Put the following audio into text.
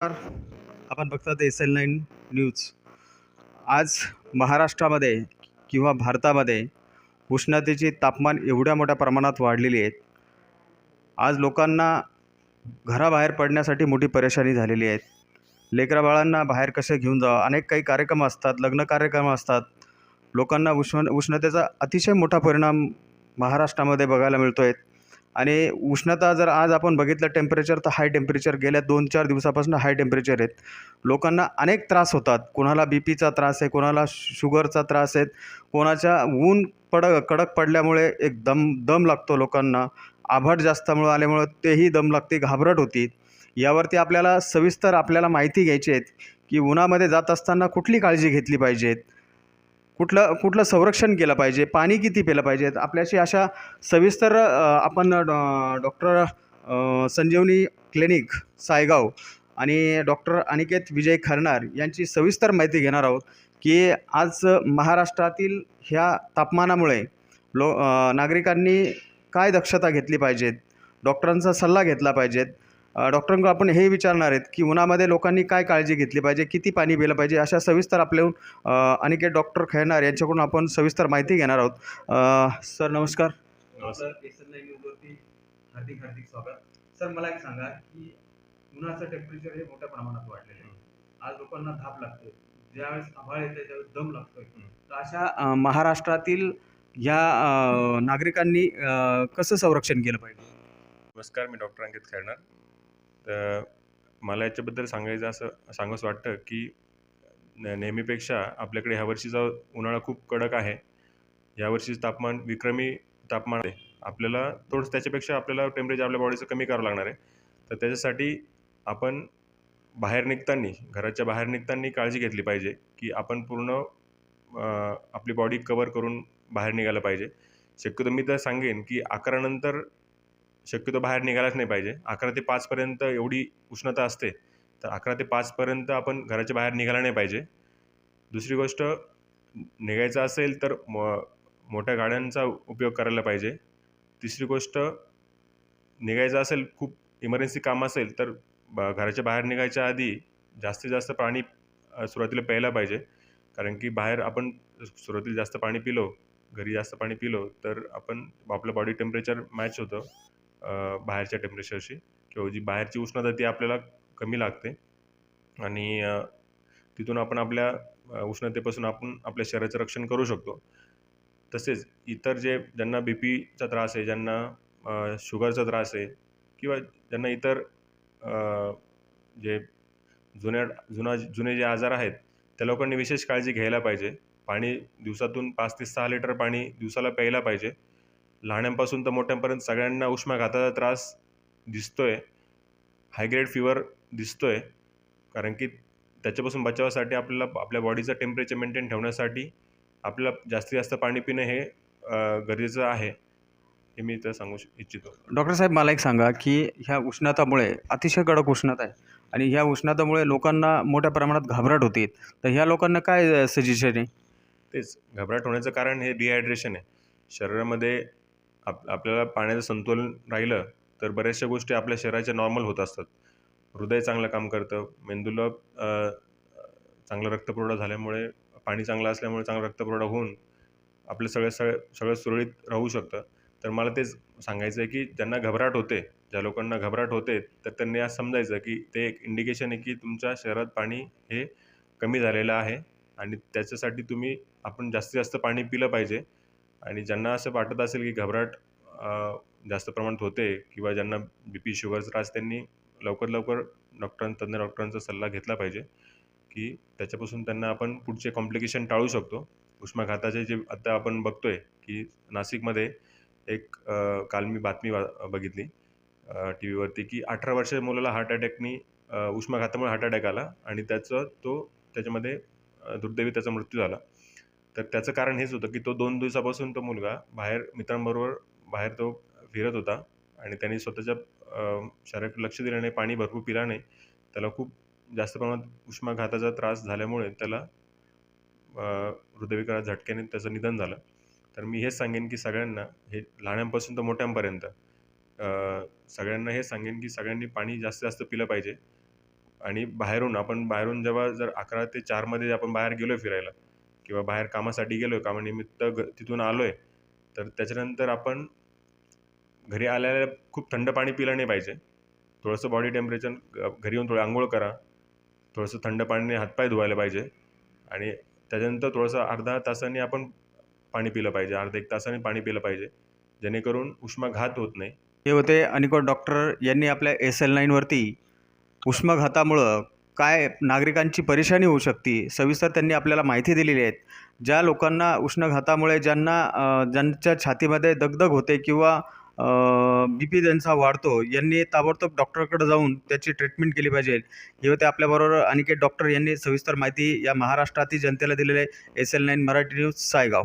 नमस्कार. आपण बघतात एस एल नाईन न्यूज. आज महाराष्ट्रामध्ये किंवा भारतामध्ये उष्णतेचे तापमान एवढ्या मोठ्या प्रमाणात वाढलेली आहेत. आज लोकांना घराबाहेर पडण्यासाठी मोठी परेशानी झालेली आहे. लेकरा बाळांना बाहेर कसे घेऊन जावं? अनेक काही कार्यक्रम असतात लग्न कार्यक्रम असतात. लोकांना उष्ण उष्णतेचा अतिशय मोठा परिणाम महाराष्ट्रामध्ये बघायला मिळतो आहे आणि उष्णता जर आज आपण बघितलं टेम्परेचर तर हाय टेम्परेचर गेल्या दोन चार दिवसापासून हाय टेम्परेचर आहेत. लोकांना अनेक त्रास होतात. कोणाला बी पीचा त्रास आहे कोणाला शुगरचा त्रास आहेत कोणाच्या ऊन पड कडक पडल्यामुळे एक दम दम लागतो लोकांना. आभट जास्तमुळं आल्यामुळं तेही दम लागते घाबरट होती. यावरती आपल्याला सविस्तर आपल्याला माहिती घ्यायची आहेत की उन्हामध्ये जात असताना कुठली काळजी घेतली पाहिजेत कुठलं कुठलं संरक्षण केलं पाहिजे? पाणी किती पिलं पाहिजेत आपल्याशी अशा सविस्तर आपण डॉ डॉक्टर संजीवनी क्लिनिक सायगाव आणि डॉक्टर अनिकेत विजय खरणार यांची सविस्तर माहिती घेणार आहोत की आज महाराष्ट्रातील ह्या तापमानामुळे लो नागरिकांनी काय दक्षता घेतली पाहिजेत? डॉक्टरांचा सल्ला घेतला पाहिजेत. डॉक्टरांकडून आपण हे विचारणार आहेत की उन्हामध्ये लोकांनी काय काळजी घेतली पाहिजे किती पाणी पिलं पाहिजे अशा सविस्तर आपल्याहून अनिकेत डॉक्टर खैरनार यांच्याकडून आपण सविस्तर माहिती घेणार आहोत. अ, सर नमस्कार. हार्दिक हार्दिक स्वागत. सर मला एक सांगा की उन्हाचं टेम्परेचर हे मोठ्या प्रमाणात वाढलेलं आहे. आज लोकांना धाप लागते ज्यावेळेस आभाळ येते त्यावेळेस दम लागतोय. तर अशा महाराष्ट्रातील या नागरिकांनी कसं संरक्षण केलं पाहिजे? नमस्कार मी डॉक्टर अंकित खैरनार तर मला याच्याबद्दल सांगायचं असं सांगावंसं वाटतं की न नेहमीपेक्षा आपल्याकडे ह्या वर्षीचा उन्हाळा खूप कडक आहे. यावर्षीचं तापमान विक्रमी तापमान आहे. आपल्याला थोडंसं त्याच्यापेक्षा आपल्याला टेम्परेचर आपल्या बॉडीचं कमी करावं लागणार आहे. तर त्याच्यासाठी आपण बाहेर निघताना घराच्या बाहेर निघताना काळजी घेतली पाहिजे की आपण पूर्ण आपली बॉडी कवर करून बाहेर निघायला पाहिजे. शक्यतो मी तर सांगेन की अकरानंतर शक्यतो बाहेर निघायलाच नाही पाहिजे. अकरा ते पाचपर्यंत एवढी उष्णता असते तर अकरा ते पाचपर्यंत आपण घराच्या बाहेर निघायला नाही पाहिजे. दुसरी गोष्ट निघायचं असेल तर म मोठ्या गाड्यांचा उपयोग करायला पाहिजे. तिसरी गोष्ट निघायचं असेल खूप इमर्जन्सी काम असेल तर ब घराच्या बाहेर निघायच्या आधी जास्तीत जास्त पाणी सुरुवातीला प्यायला पाहिजे. कारण की बाहेर आपण सुरुवातीला जास्त पाणी पिलो घरी जास्त पाणी पिलो तर आपण आपलं बॉडी टेम्परेचर मॅच होतं. बाहेरच्या टेम्परेचरशी किंवा जी बाहेरची उष्णता ती आपल्याला कमी लागते. आणि तिथून आपण आपल्या उष्णतेपासून आपण आपल्या शरीराचं रक्षण करू शकतो. तसेच इतर जे ज्यांना बी पीचा त्रास आहे ज्यांना शुगरचा त्रास आहे किंवा ज्यांना इतर जे जुन्या जुना जुने जे आजार आहेत त्या लोकांनी विशेष काळजी घ्यायला पाहिजे. पाणी दिवसातून पाच ते सहा लिटर पाणी दिवसाला प्यायला पाहिजे. लहानांपासून तर मोठ्यांपर्यंत सगळ्यांना उष्माघाताचा त्रास दिसतोय. हायग्रेड फिवर दिसतोय. कारण की त्याच्यापासून बचावासाठी आपल्याला आपल्या बॉडीचं टेम्परेचर मेंटेन ठेवण्यासाठी आपल्याला जास्तीत जास्त पाणी पिणं हे गरजेचं आहे. हे मी इथं सांगू इच्छितो. डॉक्टर साहेब मला एक सांगा की ह्या उष्णतामुळे अतिशय कडक उष्णता आहे आणि ह्या उष्णतामुळे लोकांना मोठ्या प्रमाणात घाबरट होते. तर ह्या लोकांना काय सजेशन आहे? तेच घबराट होण्याचं कारण हे डिहायड्रेशन आहे. शरीरामध्ये आप आपल्याला पाण्याचं संतुलन राहिलं तर बऱ्याचशा गोष्टी आपल्या शरीराच्या नॉर्मल होत असतात. हृदय चांगलं काम करतं. मेंदूला चांगला रक्तपुरवठा झाल्यामुळे पाणी चांगलं असल्यामुळे चांगला रक्तपुरवठा होऊन आपलं सगळं सगळं सगळं सुरळीत राहू शकतं. तर मला तेच सांगायचं आहे की ज्यांना घबराट होते ज्या लोकांना घबराट होते तर त्यांनी आज समजायचं की ते एक इंडिकेशन आहे की तुमच्या शहरात पाणी हे कमी झालेलं आहे आणि त्याच्यासाठी तुम्ही आपण जास्तीत जास्त पाणी पिलं पाहिजे. आणि ज्यांना असं वाटत असेल की घबराट जास्त प्रमाणात होते किंवा ज्यांना बी पी शुगरचा त्रास त्यांनी लवकर लवकर डॉक्टरां तज्ज्ञ डॉक्टरांचा सल्ला घेतला पाहिजे की त्याच्यापासून त्यांना आपण पुढचे कॉम्प्लिकेशन टाळू शकतो. उष्माघाताचे जे आता आपण बघतोय की नाशिकमध्ये एक काल मी बातमी बघितली टी व्हीवरती की अठरा वर्षाच्या मुलाला हार्ट अटॅकनी उष्माघातामुळे हार्ट अटॅक आला आणि त्याचं तो त्याच्यामध्ये दुर्दैवी त्याचा मृत्यू झाला. तर त्याचं कारण हेच होतं की तो दोन दिवसापासून तो मुलगा बाहेर मित्रांबरोबर बाहेर तो फिरत होता आणि त्याने स्वतःच्या शरीराकडे लक्ष दिलं नाही पाणी भरपूर पिला नाही. त्याला खूप जास्त प्रमाणात उष्माघाताचा त्रास झाल्यामुळे त्याला अ, झटक्याने त्याचं निधन झालं. तर मी हेच सांगेन की सगळ्यांना हे लहानांपासून तर मोठ्यांपर्यंत सगळ्यांना हे सांगेन की सगळ्यांनी पाणी जास्तीत जास्त पिलं पाहिजे. आणि बाहेरून आपण बाहेरून जेव्हा जर अकरा ते चारमध्ये आपण बाहेर गेलो आहे फिरायला किंवा बाहेर कामासाठी गेलो आहे कामानिमित्त ग तिथून आलो आहे तर त्याच्यानंतर आपण घरी आल्याला खूप थंड पाणी पिलं नाही पाहिजे. थोडंसं बॉडी टेम्परेचर घरी येऊन थोडं आंघोळ करा. थोडंसं थंड पाण्याने हातपाय धुवायला पाहिजे. आणि त्याच्यानंतर थोडंसं अर्धा तासाने आपण पाणी पिलं पाहिजे. अर्धा एक तासाने पाणी पिलं पाहिजे. जेणेकरून उष्माघात होत नाही. हे होते अनिकोट डॉक्टर यांनी आपल्या एस एल नाईनवरती उष्माघातामुळं काय नागरिकांची परेशानी होऊ शकते सविस्तर त्यांनी आपल्याला माहिती दिलेली आहे. ज्या लोकांना उष्णघातामुळे ज्यांना ज्यांच्या छातीमध्ये दगदग होते किंवा बी पी त्यांचा वाढतो यांनी ताबडतोब डॉक्टरकडे जाऊन त्याची ट्रीटमेंट केली पाहिजे. हे होते आपल्याबरोबर आणखी डॉक्टर यांनी सविस्तर माहिती या महाराष्ट्रातील जनतेला दिलेली आहे. S L nine Marathi news Saigaon.